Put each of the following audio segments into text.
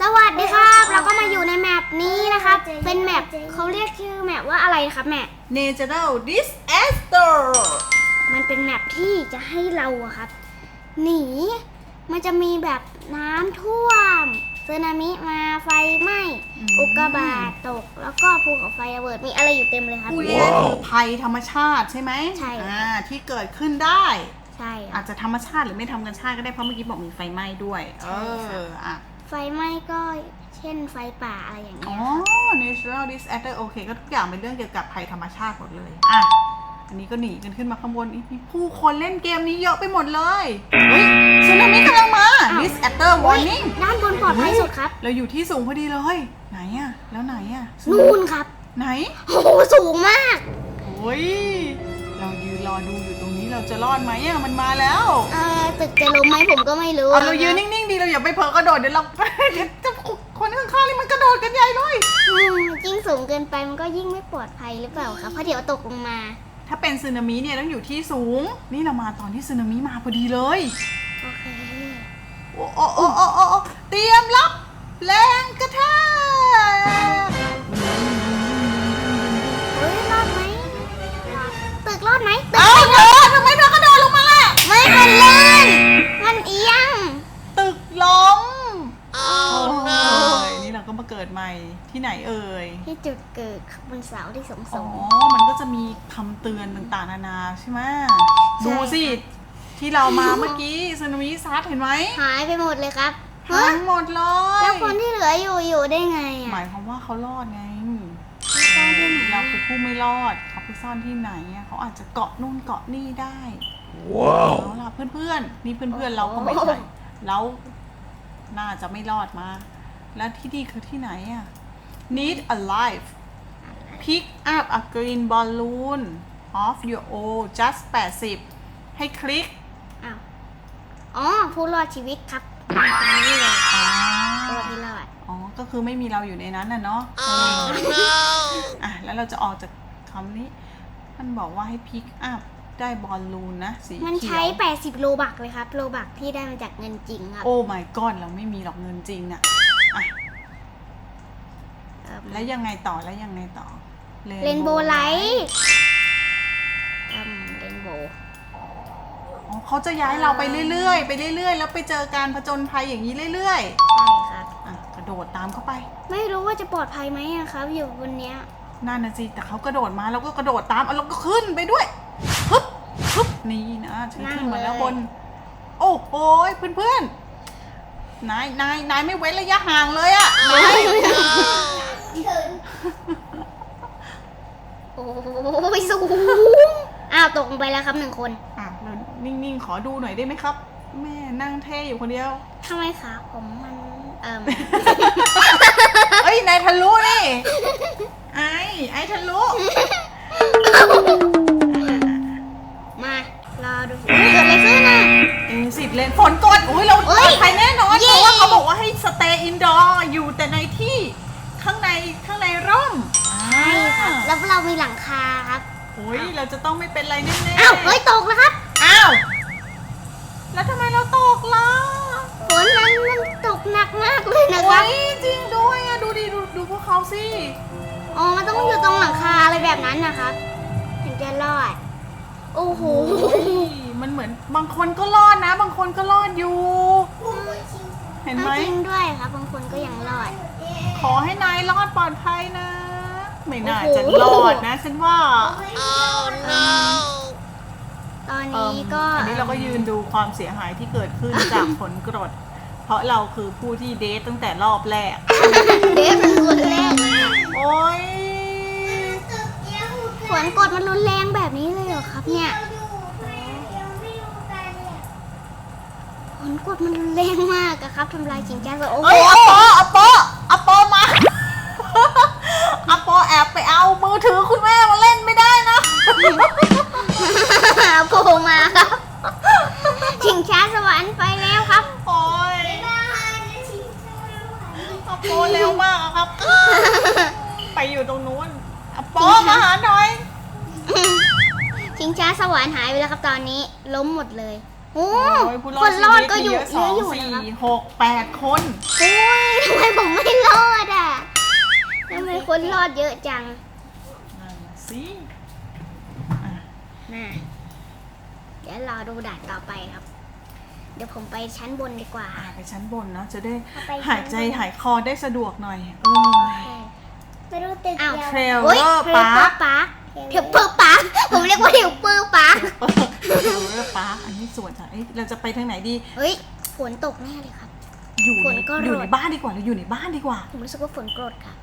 สวัสดีครับ เราก็มาอยู่ในแมปนี้นะครับ เป็นแมปเขาเรียกชื่อแมปว่าอะไรครับแม่ Natural Disaster มันเป็นแมปที่จะให้เราอะครับ หนี มันจะมีแบบน้ำท่วมสึนามิมาไฟไหม้อืมอุกกาบาตตก แล้วก็ภูเขาไฟระเบิดมีอะไรอยู่เต็มเลยครับพูดง่ายๆคือภัยธรรมชาติใช่ไหมใช่ อ่าที่เกิดขึ้นได้ ใช่คอารับจจะธรรมชาติหรือไม่ธรรมชาติก็ได้เพราะเมื่อกี้บอกมีไฟไหม้ด้วยใช่เอค่ะออะ ไฟไหม้ก็เช่นไฟป่าอะไรอย่างอ๋เงี้อยครับ natural disaster โอเค ก็ทุกอย่างเป็นเรื่องเกี่ยวกับภัยธรรมชาติหมดเลย อะ อันนี้ก็หนีกันขึ้นมาข้างบนนี่มีผู้คนเล่นเกมนี้เยอะไปหมดเลยเฮ้ยสึนามิกำลังมา disaster เฮ้ย warning ด้านบนปลอดภัยสุดครับ เราอยู่ที่สูงพอดีเลย ไหนอะแล้วไหนอะนู่นครับ ไหน โอ้โหสูงมาก โอ้ย เรายืนรอดูอยู่ตรงนี้ เราจะรอดไหมอะมันมาแล้วเออตึกจะล้มไหมผมก็ไม่รู้เอาเราะยืนนิ่งๆดีเราอย่าไปเผลอกระโดดเดี๋ยวเราเดี๋ยวจะคนข้างๆนี่มันกระโดดกันใหญ่เลยอืมยิ่งสูงเกินไปมันก็ยิ่งไม่ปลอดภัยหรือเปล่าครับเพราะเดี๋ยวตกลงมา ถ้าเป็นสึนามิเนี่ยต้องอยู่ที่สูง นี่เรามาตอนที่สึนามิมาพอดีเลยโอเคโอ้โอ้โอ้โอ้โอ้โอ้เตรียมรับแรงกระแทก เราก็มาเกิดใหม่ที่ไหนเอ่ย ที่จุดเกิดบนเสาที่สงสอ๋อง มันก็จะมีคำเตือนต่างๆนานาใช่ไหมใช่ ดูสิ ที่เรามาเมื่อกี้สึนามิซัดเห็นไหมหายไปหมดเลยครับฮะทั้งหมดเลย แล้วคนที่เหลืออยู่อยู่ได้ไงหอะมายความว่าเขารอดไง ซ่อนที่ไหนเราคือผู้ไม่รอด เขาไปซ่อนที่ไหนอะเขาอาจจะเกาะนู่นเกาะนี่ได้ ว้าว เอาล่ะเพื่อนๆ นี่เพื่อนๆ เราก็ไม่ใช่เราน่าจะไม่รอดมา แล้วที่นี่คือที่ไหนอะ Need a life Pick up a green balloon of your own just 80 ให้คลิก อ้าว อ๋อ ผู้รอดชีวิตครับตรงนี้เลยอ๋อตัวที่รอด อ๋อ ก็คือไม่มีเราอยู่ในนั้นน่ะเนาะอะ แล้วเราจะออกจากคำนี้ มันบอกว่าให้ pick up ได้บอลลูนนะสีมันเขีใช้ยว80 โลบักเลยครับ โลบักที่ได้มาจากเงินจริงครับ โอ้ my god เราไม่มีหรอกเงินจริงอะอะเอิ่ม แล้วยังไงต่อแล้วยังไงต่อเรนโบว์ไลท์อืมเรนโบว์อ๋อเขาจะย้ายเราไปเรื่อยๆ ไปเรื่อยๆ แล้วไปเจอการผจญภัยอย่างนี้เรื่อย ใช่ครับ ๆ อะ กระโดดตามเข้าไป ไม่รู้ว่าจะปลอดภัยไหมอะครับ อยู่บนเนี้ย นั่นนะสิแต่เขากระโดดมาเราก็กระโดดตามเอาเราก็ขึ้นไปด้วยฮึบฮึบนี่นะฉันขึ้นมาแล้วบน โอ้โหเพื่อนๆนายนายนายไม่เว้นระยะห่างเลยอะนาย โอ้ยสูง อ้าวตกลงไปแล้วครับหนึ่งคน อะเรานิ่งๆ ขอดูหน่อยได้ไหมครับ แม่นั่งเท่อยู่คนเดียว ทำไมขาผมมันเอ่ม เอ้ยนายทะลุนี่ไอ้ไอ้ทะลุมารอดูอุ๊ยเกิดอะไรขึ้นอะ เอสิบเลนฝนกดอุ้ยเราเอ้ปลอยดภัยแน่นอนเย้ เพราะว่าเขาบอกว่าให้ stay indoor อยู่แต่ในที่ข้างในข้างในร่ม ใช่ค่ะ แล้วเรามีหลังคาครับ โอ้ยเราจะต้องไม่เป็นไรแน่ๆอ้าวเฮ้ยตกแล้วครับ อ้าวแล้วทำไมเราตกล่ะฝนนั้นมันตกหนักมากเลยนะคโอ้รับ ยจริงด้วยอะดูดิดูดูพวกเขาสิอ๋อ มันต้องอยู่ตรงหลังคาอะไรแบบนั้นนะครับ ถึงจะรอด โอ้โห โอ้ยมันเหมือนบางคนก็รอดนะ บางคนก็รอดอยู่ เห็นไหม จริงด้วยครับ บางคนก็ยังรอด ขอให้นายรอดปลอดภัยนะ ไม่น่าโอ้โหจะรอดนะฉันว่า ตอนเอิ่มนี้ก็อันนี้เราก็ยืนดูความเสียหายที่เกิดขึ้นจากฝนกรด เพราะเราคือผู้ที่เดทตั้งแต่รอบแรก เดฟเป็นคนแรกเลยโอ้ยฝนกดมันรุนแรงแบบนี้เลยเหรอครับเนี่ยฝนกดมันรุนแรงมากอะครับทำลายชิงแก้วโอ้โหเอ้ยอปออปออป เอามือถือคุณแม่มาเล่นไม่ได้นะ โผล่มาครับชิงช้าสวรรค์ไปแล้วครับโอ้ยอปอเร็วมากอะครับ ไปอยู่ตรงนู้นอปอมาหาหน่อย ชิงช้าสวรรค์หายไปแล้วครับตอนนี้ ล้มหมดเลยโอ้โอ้ยผู้รคอดนชีรอดวิตก็มีอยู่เยอะเยสออะงอยู่สี่นะครับหกแปดคน โอ้ยทำไมผมไม่รอดอะทำไมคนรอดเยอะจังนั่นน่ะ สิน่ะเดี๋ยวรอดูด่านต่อไปครับ เดี๋ยวผมไปชั้นบนดีกว่า อ่าไปชั้นบนเนาะจะได้เอาไปหายใจชั้นบน หายคอได้สะดวกหน่อยเออไปดูตึกอ้าวเดียวเทรลโอ้ยเลอร์เทรลปาร์คปาร์คเทรลเปอร์ปาร์คผมเรียกว่าเทรลเปอร์ปาร์คเทรลเลอร์ปาร์คอันนี้สวนจ้ะเอ้ยเราจะไปทางไหนดี เฮ้ยฝนตกแน่เลยครับ อยู่ฝนในก็อยู่โรยในบ้านดีกว่าเราอยู่ในบ้านดีกว่า ผมรู้สึกว่าฝนโกรธค่ะ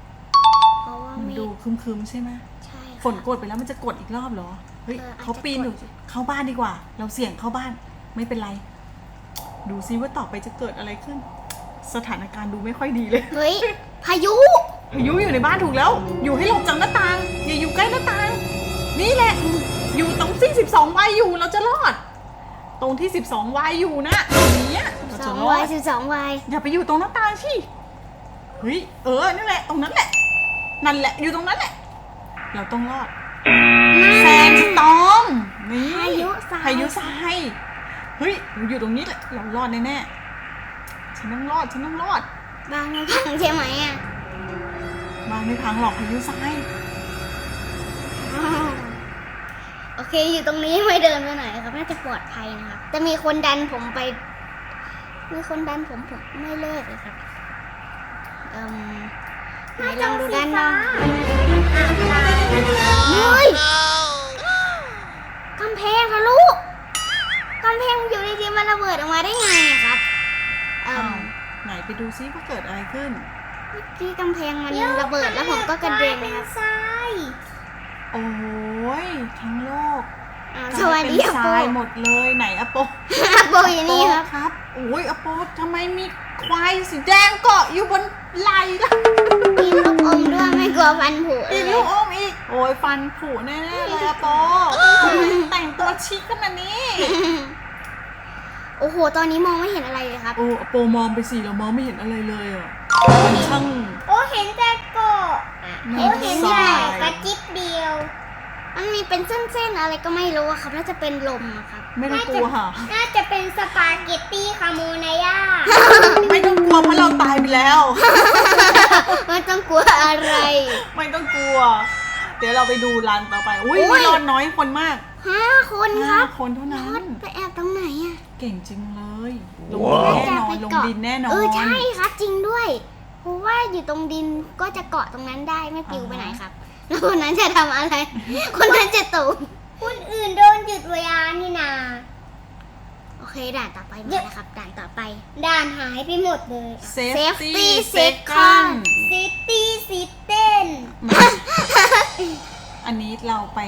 เพราะว่ามันไม่ดูคึมๆใช่ไหมใช่ค่ะ ฝนกดไปแล้วมันจะกดอีกรอบเหรอ เฮ้ยเอออาจจะเขาปีนอยู่กด เข้าบ้านดีกว่า เราเสี่ยงเข้าบ้าน ไม่เป็นไร ดูซิว่าต่อไปจะเกิดอะไรขึ้น สถานการณ์ดูไม่ค่อยดีเลย เฮ้ย พายุ พายุอยู่ในบ้านถูกแล้ว อยู่ให้หลบจากหน้าต่าง อย่าอยู่ใกล้หน้าต่าง นี่แหละ อยู่ตรงที่12วายอยู่เราจะรอด ตรงที่ 12วายอยู่นะอย่างเนี้ยเราสจะองรอวัยด สิบสองวัยอย่าไปอยู่ตรงหน้าต่างสิเฮ้ย เออ นั่นแหละ ตรงนั้นแหละ นั่นแหละ อยู่ตรงนั้นแหละ เราต้องรอดแซนสตอมนี่พายุทรายพายุทรายเฮ้ยเราอยู่ตรงนี้แหละเรารอดแน่ๆฉันต้องรอดฉันต้องรอดบางไม่พังใช่ไหมอะมาไม่พังหรอกพายุทรายอ้าวโอเคอยู่ตรงนี้ไม่เดินไปไหนครับน่าจะปลอดภัยนะครับแต่มีคนดันผมไป มีคนดันผมผมไม่เลิกเลยครับเอ่ม ไหนลองดูด้านหน้าเฮ้ยกำแพงทะลุกำแพงอยู่ดีๆมันระเบิดออกมาได้ไงอะครับเอ่อ้ามวไหนไปดูซิว่าเกิดอะไรขึ้น เมื่อกี้กำแพงมันระเบิดแล้วผมก็กระเด็นนะครับทรายโอ้ยทั้งโลกอ่ากลาย สวัสดีเป็นอาทโปรายหมดเลยไหนอะโปอาโปอยู่นี่ครับครับโอ้ยอโปทำไมมีควายสีแดงเกาะอยู่บนไหล่ล่ะกินลูกอมด้วยไม่กลัวฟันผุอีกเลลูยกอมอีกโอ้ยฟันผุแน่ๆเลยอโปแต่งตัวชิคขนาดนี้โอ้โห ตอนนี้มองไม่เห็นอะไรเลยครับ โอ้อโปมองไปสิเรามองไม่เห็นอะไรเลยอะมันช่างโอ้เห็นแต่เกาะไม่โอ้เห็นทราใหญ่ยกระจิ๊บเดียว มันมีเป็นเส้นๆอะไรก็ไม่รู้อะครับน่าจะเป็นลมอะครับ ไม่ต้องกลัวค่ะ น่าจะเป็นสปาเกตตี้คาโมนาย่า ไม่ต้องกลัวเพราะเราตายไปแล้ว ไม่ต้องกลัวอะไร ไม่ต้องกลัว เดี๋ยวเราไปดูรันต่อไปอุ้ยโอ้ยรอดน้อยคนมากห้าคนคห้ารับคนเท่านั้นไปแอบตรงไหนอะเก่งจริงเลยลงน่าดินแน่จะนอไปนลงเกาะดินแน่นอน เออใช่ครับจริงด้วยเพราะว่าอยู่ตรงดินก็จะเกาะตรงนั้นได้ไม่ปลิวไปไหนครับ แล้วคนนั้นจะทำอะไร คนนั้นจะตกคนอื่นโดนหยุดเวลานี่นา โอเคด่านต่อไปมานะครับด่านต่อไป ด่านหายไปหมดเลยเซ Safety ฟ second ตี้ซิตี้ซิเต้นอันนี้เราไป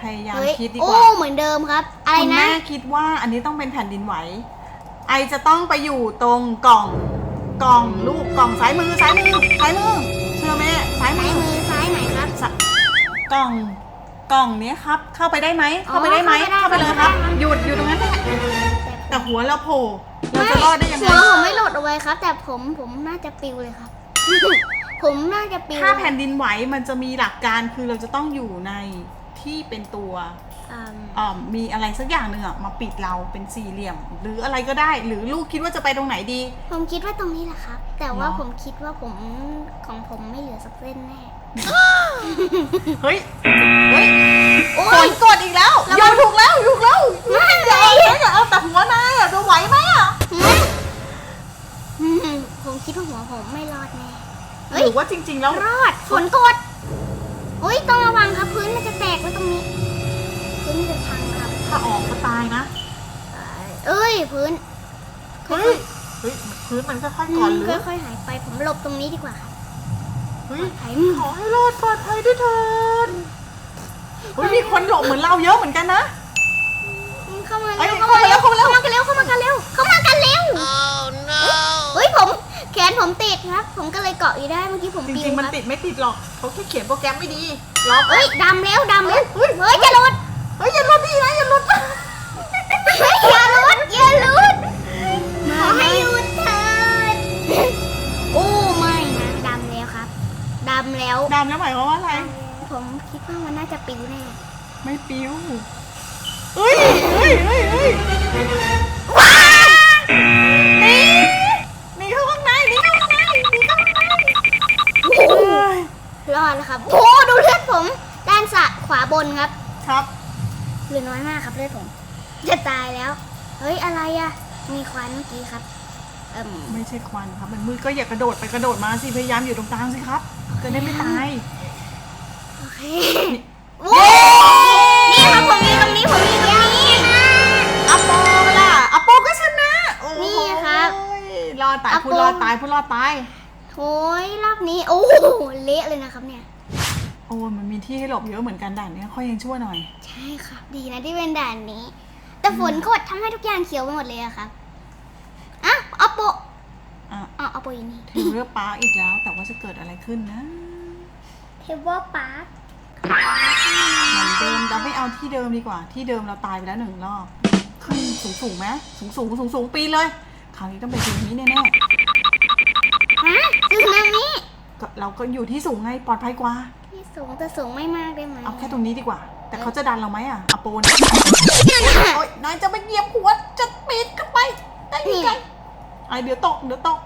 พยายามเฮ้ยคิดดีกโอ้ว่าเหมือนเดิมครับ อะไรคุณนะ แม่คิดว่าอันนี้ต้องเป็นแผ่นดินไหว ไอจะต้องไปอยู่ตรงกล่องกล่องลูกกล่องซ้ายมือซ้ายมือซ้ายมือเชื่อแม่ซ้ายมืซ้ายอ สะกล่องกล่องเนี้ยครับ เข้าไปได้ไหมอ๋อเข้าไปได้ไหมเข้าเข้าไปไปได้เลยครับ เข้าไปได้ หยุดอยู่ตรงนั้นแหละแต่หัวเราโผล่เราจะรอดได้ยังไงหัวผมไม่หลุดเอาไว้ครับ แต่ผมผมน่าจะปิวเลยครับ ผมน่าจะปิวถ้าแผ่นดินไหวมันจะมีหลักการคือเราจะต้องอยู่ในที่เป็นตัว อืมอ่ามีอะไรสักอย่างหนึ่งอะมาปิดเราเป็นสี่เหลี่ยม หรืออะไรก็ได้ หรือลูกคิดว่าจะไปตรงไหนดี ผมคิดว่าตรงนี้แหละครับ แต่ว่าเหรอผมคิดว่าผมของผมไม่เหลือสักเส้นแน่ เฮ้ย เฮ้ยโอ้ฝยนกดอีกแล้วโยนถูกแล้วถูกแล้วไม่เลเอายเลยเอาแต่หัวนายอะจะไหวไหมอะอืมผมคิดว่าหัวผมไม่รอดแน่เฮ้หยรือว่าจริง ๆ แล้วรอดฝนกดโอ้ยต้องระวังครับพื้นมันจะแตกไว้ตรงนี้ พื้นมันจะพังครับ ถ้าออกก็ตายนะ เอ้ยพื้น เฮ้ย เฮ้ยพื้นมันค่อยๆก่อนหรือค่อยๆหายไปผมหลบตรงนี้ดีกว่าครับ เฮ้ยไผ่ขอให้รอดปลอดภัยด้วยเถิดเฮ้ยมีคนหลบเหมือนเราเยอะเหมือนกันนะ เข้ามาเอ้ยเร็วเข้ามาเร็วเข้ามาเร็วเข้ามากันเร็วเข้ามากันเร็วเข้ามากันเร็วเฮ้ยผมแขนผมติดครับ ผมก็เลยเกาะอยู่ได้เมื่อกี้ผมจปิวริงๆมันครับติดไม่ติดหรอกเขาแค่เขียนโปรแกรมไม่ดีล็อกเฮ้ยดำแล้วดำแล้วเฮ้ยเฮ้ยอย่าหลุดเฮ้ยอย่าหลุดดินะอย่าหลุด แล้วดำแล้วหมายความว่าอะไร ผมคิดว่ามันน่าจะปิวแน่ไม่ปิ้วเฮ้ยเฮ้ยเฮ้ยเฮ้ยหนีหนีเข้าข้างในหนีเข้าข้างในหนีเข้าข้างในโอ้โหรอดแล้วครับโอ้โหดูเลือดผม ด้านสะขวาบนครับครับ เหลือน้อยมากครับเลือดผม จะตายแล้ว เฮ้ยอะไรอะมีควันเมื่อกี้ครับ เอิ่ม ไม่ใช่ควันครับ มันมืดก็อย่ากระโดดไปกระโดดมาสิ พยายามอยู่ตรงกลางสิครับ จะได้ไม่ตาย โอเคโอ้นี่ครับผมอยู่ตรงนี้ผมอยู่ตรงนี้อัปโปล่ะอัปโปก็ชนะโอ้โหนี่ครับรอดตายอัปโปผู้รอดตายผู้รอดตาย โอ้ยรอบนี้ โอ้โหเละเลยนะครับเนี่ย โอ้มันมีที่ให้หลบเยอะเหมือนกันด่านเนี้ยค่อยยังชั่วหน่อย ใช่ครับ ดีนะที่เป็นด่านนี้ แต่ฝนโคตรทำให้ทุกอย่างเขียวไปหมดเลยอะครับอะเอาโปะ อะเอาเอาโปะอยู่นี่ถึงเรือปาร์คอีกแล้ว แต่ว่าจะเกิดอะไรขึ้นนะ เทเวอร์ปาร์คเหมือนเดิมเราไม่เอาที่เดิมดีกว่า ที่เดิมเราตายไปแล้วหนึ่งรอบขึ้นสูงสูงๆไหมสูงสูงสูงสูงๆปีนเลยคราวนี้ต้องเป็นทีนี้แน่ฮะคือนามิๆก็เราก็อยู่ที่สูงไงปลอดภัยกว่า ที่สูงแต่สูงไม่มากได้ไหมเอาแค่ตรงนี้ดีกว่า แต่เขาจะดันเราไหมอะอโปนโอ๊ยนายจะไปเหยียบหัวจะปีนขึ้นไปได้ยังไง ไอเดี๋ยวตกเดี๋ยวตก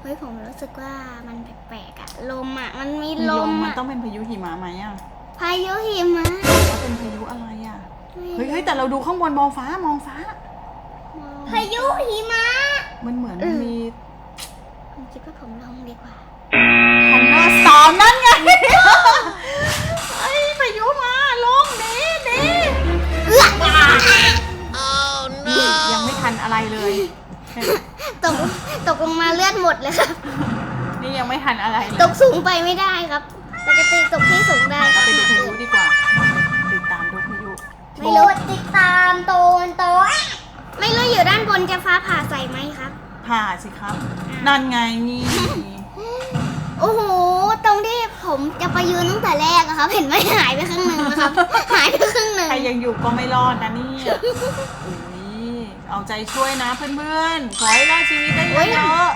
เฮ้ยผมรู้สึกว่ามันแปลกๆอะลมอะมันมีมีลลมมมันอะต้องเป็นพายุหิมะไหมอะพายุหิมะว่าเป็นพายุอะไรอะไม่เฮ้ยเฮ้ยแต่เราดูข้างบนมองฟ้ามองฟ้ามองพายุหิมะมันเหมือนเออมีผมคิดว่าผมลงดีกว่าทันเดอร์สตอมนั่นไงไอ้ยพายุมาลงหนีหนีนี่ยังไม่ทันอะไรเลยเห็นไหม ตกตกลงมาเลือดหมดเลยครับ นี่ยังไม่ทันอะไรเลยตกสูงไปไม่ได้ครับ ปกติตกที่สูงได้คเรารับไปดูพายุดีกว่า ติดตามดูพายุไม่รู้กดติดตามโตนโตะไม่รู้อยู่ด้านบนจะฟ้าผ่าใส่ไหมครับ ผ่าสิครับ นั่นไงนี่โอ้โห ตรงที่ผมจะไปยืนตั้งแต่แรกอะครับ เห็นไหมหายไปครึ่งหนึ่งนะครับ หายไปครึ่งหนึ่งใครยังอยู่ก็ไม่รอดนะเนี่ยอุ้ย เอาใจช่วยนะเพื่อนๆ ขอให้รอดชีวิตได้เยอะ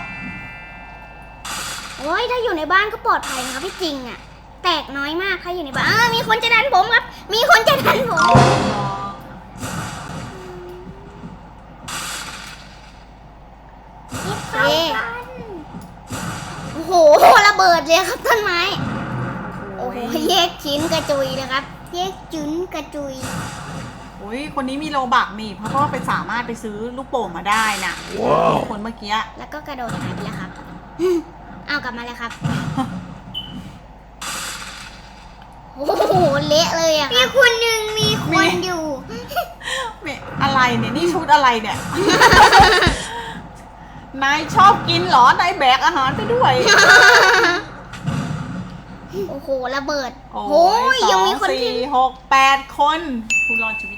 โอ้ยถ้าอยู่ในบ้านก็ปลอดภัยนะครับพี่จริงอะแตกน้อยมากถ้าอยู่ในบ้านอ้ามีคนจะดันผมครับ มีคนจะดันผมคิดเข้ากันโอ้โหระเบิดเลยครับต้นไม้ โอ้โหแยกชิ้นกระจุยเลยครับแยกจุนกระจุยโอ้ ยคนนี้มีโลบักนี่เพราะว่าไปสามารถไปซื้อลูกโป่งมาได้นะคนเมื่อกี้แล้วก็กระโดดหายไปแล้วครับ เอากลับมาแล้วครับ โอ้โหเละเลยอะคมีรับคนหนึ่งมีคนอยู่เนี่ยอะไรเนี่ยนี่ชุดอะไรเนี่ย นายชอบกินเหรอ นายแบกอาหารไปด้วย โอ้โหระเบิด โอ้โอ้ยยสยังองมีคนที่สี่หกแปดคนผู้รอดชีวิตแปด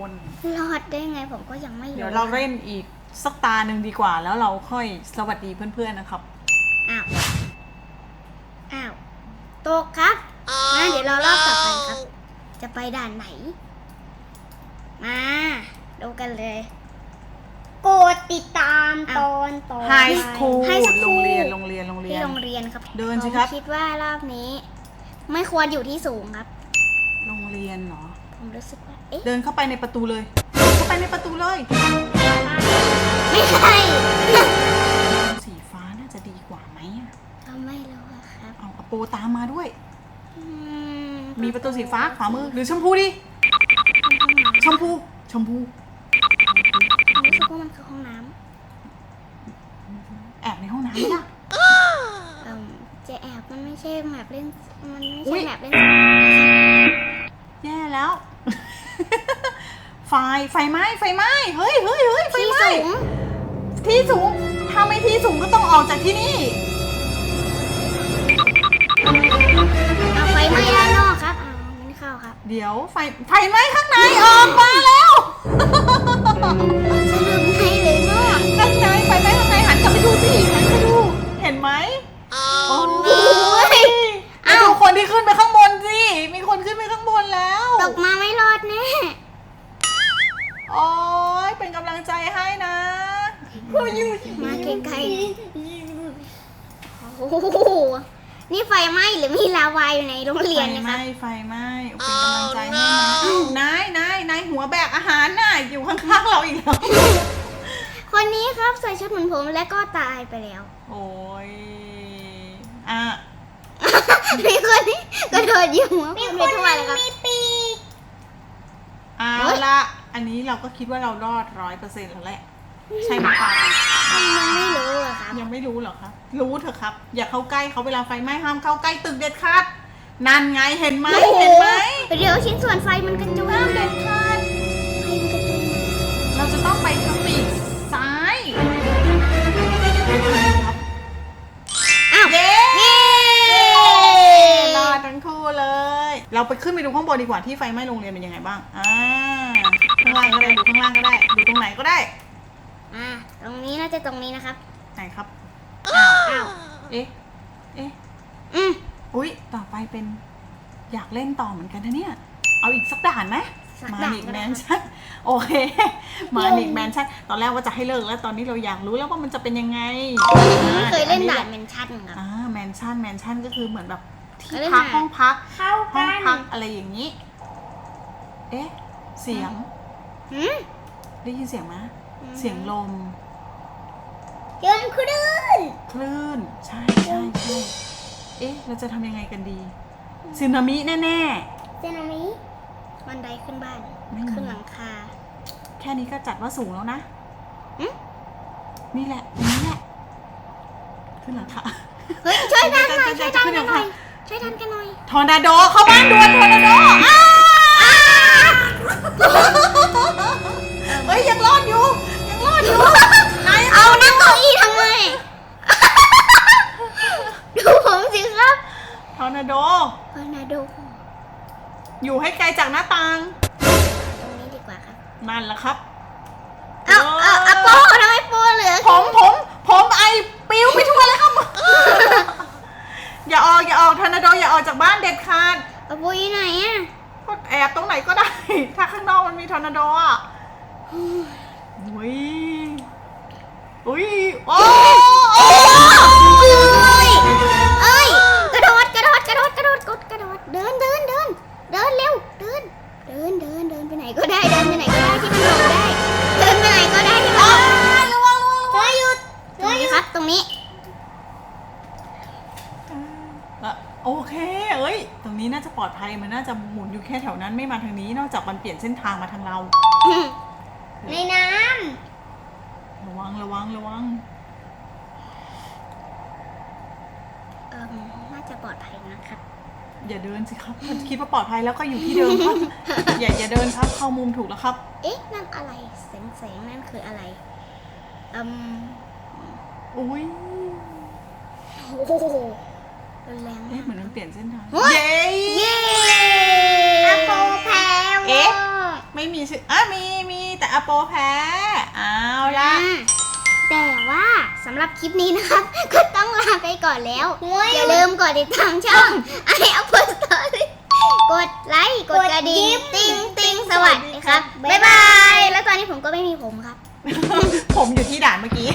คน รอดได้ไงผมก็ยังไม่รู้เดี๋ยวเราเล่นอีกสักตาหนึ่งดีกว่า แล้วเราค่อยสวัสดีเพื่อนๆนะครับ อ้าว อ้าวตกครับมาเดี๋ยวเรารอบต่อไปครับ จะไปด่านไหน มา ดูกันเลยกดติดตามตอนต่อไป High School High School โรงเรียนโรงเรียนโรงเรียที่น โรงเรียนครับเดินสิครับ ผมคิดว่ารอบนี้ ไม่ควรอยู่ที่สูงครับ โรงเรียนเหรอ ผมรู้สึกว่า เอ๊ะ เดินเข้าไปในประตูเลยเดินเข้าไปในประตูเลย ไม่ใช่ สีฟ้าน่าจะดีกว่าไหมอะก็ไม่รู้อะครับเอาอโปตามมาด้วย อืมมีประตูสีฟ้าขวามือหรือชมพูดิ ชมพู ชมพู ผมรู้สึกว่ามันคือห้องน้แอบในห้องน้ำไม่ได้ำเอิ่มจะแอบมันไม่ใช่แมปเล่น มันไม่อุ๊ใช่ย แมปเล่น แย่แล้ว ไฟ ไฟไหม้ ไฟไหม้ เฮ้ยเฮ้ยเฮ้ยไฟที่ไหม้สูง ที่สูง ถ้าไม่ที่สูงก็ต้องออกจากที่นี่ เอาไฟไหม้ด้านนอกครับอ้าวไม่เข้าครับเดี๋ยวไฟ ไฟไหม้ข้างในออกมาแล้ว สรุปใน ผมและก็ตายไปแล้ว โอ้ยอะมีคนนี้กระโดดยิงหัวมีผมคเลยนทุกหวันนึเลยครับงมีปีกเอาเฮ้ยละอันนี้เราก็คิดว่าเรารอดร้อยเปอร์เซ็นต์แล้วแหละ ใช่ไหมครับยังไม่รู้อะครับยังไม่รู้เหรอครับ รู้เถอะครับ อย่าเข้าใกล้เขาเวลาไฟไหม้ห้ามเข้าใกล้ตึกเด็ดขาดนั่นไงเห็นไหมเห็นไหมเดี๋ยวชิ้นส่วนไฟมันกระจุยห้ามเด็ดขาดไฟมันกระจุย เราไปขึ้นไปดูข้างบนดีกว่าที่ไฟไหม้โรงเรียนเป็นยังไงบ้าง อ่า ข้างล่างก็ได้ดูข้างล่างก็ได้ ดูตรงไหนก็ได้ อ่า ตรงนี้น่าจะตรงนี้นะครับ ไหนครับ อ้าวอ้าวเอ๊ะ เอ๊ะ อืมอุ๊ย ต่อไปเป็น อยากเล่นต่อเหมือนกันนะเนี่ย เอาอีกสักด่านไหมสักมาด่านนิกก็แมได้นครับ ชั่นโอเค มานิกแมนชั่นตอนแรกว่าจะให้เลิกแล้ว ตอนนี้เราอยากรู้แล้วว่ามันจะเป็นยังไงไม่เคยเล่นอ่ด่าะนเมนชั่นครับ อ่าแมนชั่นแมนชั่นก็คือเหมือนแบบ ที่เล่นพักหาห้องพักเข้าห้อกังนพักอะไรอย่างนี้ เอ๊ะ เสียง หืมได้ยินเสียงไหมอืมเสียงลมเดินคลื่น คลื่น ใช่ใช่ใช่เอ๊ะ เราจะทำยังไงกันดีสึนามิแน่เซนามิบันไดขึ้นบ้านไม่มีขึ้นหลังคาๆแค่นี้ก็จัดว่าสูงแล้วนะหึ นี่แหละอันนี้แหละ ขึ้นหลังคา เฮ้ยช่วยดันหน่อยจะช่วยจะดันขึ้นกันหหลัน่งอยคา ช่วยดันกันหน่อย ทอร์นาโดเข้าบ้านด่วนทอร์นาโดอ้าเฮ้ยยังรอดอยู่ ยังรอดอยู่ไหนเอานั่งเก้าอี้ทำไม ดูผมสิครับทอร์นาโดเออนาดูอยู่ให้ไกลจากหน้าต่าง ตรงนี้ดีกว่าครับนั่นแหละครับ เอาเอาเอาโปทำไมโปเหลือผมผม ผมไอปิวไปทั่วเลยครับ อย่าออกอย่าออกทอร์นาโดอย่าออกจากบ้านเด็ดขาดเอาโปอยู่ไหนอะก็แอบตรงไหนก็ได้ ถ้าข้างนอกมันมีทอร์นาโดอะอุ้ยอุ้ยโอ้โอ้เอ้ยเอ้ยกระโดดกระโดดกระโดดกระโดดกดกระโดดเดินเดินเดินเดินเร็วเดินเดินเดินเดินไปไหนก็ได้เดินไปไหนก็ได้ที่มันหลบได้ เดินไปไหนก็ได้ที่มันหลบได้ระวังระวังเธอหยุดตรงนี้ครับตรงนี้ อะโอ เค เอ้ย ตรงนี้น่าจะปลอดภัย มันน่าจะหมุนอยู่แค่แถวนั้นไม่มาทางนี้ นอกจากมันเปลี่ยนเส้นทางมาทางเรา ในน้ระวังระวังระวังเออน่าจะปลอดภัยนะครับอย่าเดินสิครับถ้าคิดว่าปลอดภัยแล้วก็อยู่ที่เดิมครับ อย่าอย่าเดินครับ เข้ามุมถูกแล้วครับ เอ๊ะนั่นอะไรแสงแสงนั่นคืออะไรอืมอุ้ยโอ้โหรุน แรงเอ๊ะมากเหมือนมันเปลี่ยนเส้นทางเฮ้ยเย้เย้ำอาโปแพ้เอ๊ะ ไม่มีชื่ออะมีมีแต่อโปแพ้ เอาละอ่าแต่ว่าสำหรับคลิปนี้นะครับ ก็ต้องลาไปก่อนแล้ว อย่าลืมกดติดตามช่องไออัพเ r อร์สตอรี่กดไลค์กดกระดิ่งติ้งติ้งสวัสดีครับ บ๊ายบาย แล้วตอนนี้ผมก็ไม่มีผมครับ ผมอยู่ที่ด่านเมื่อกี้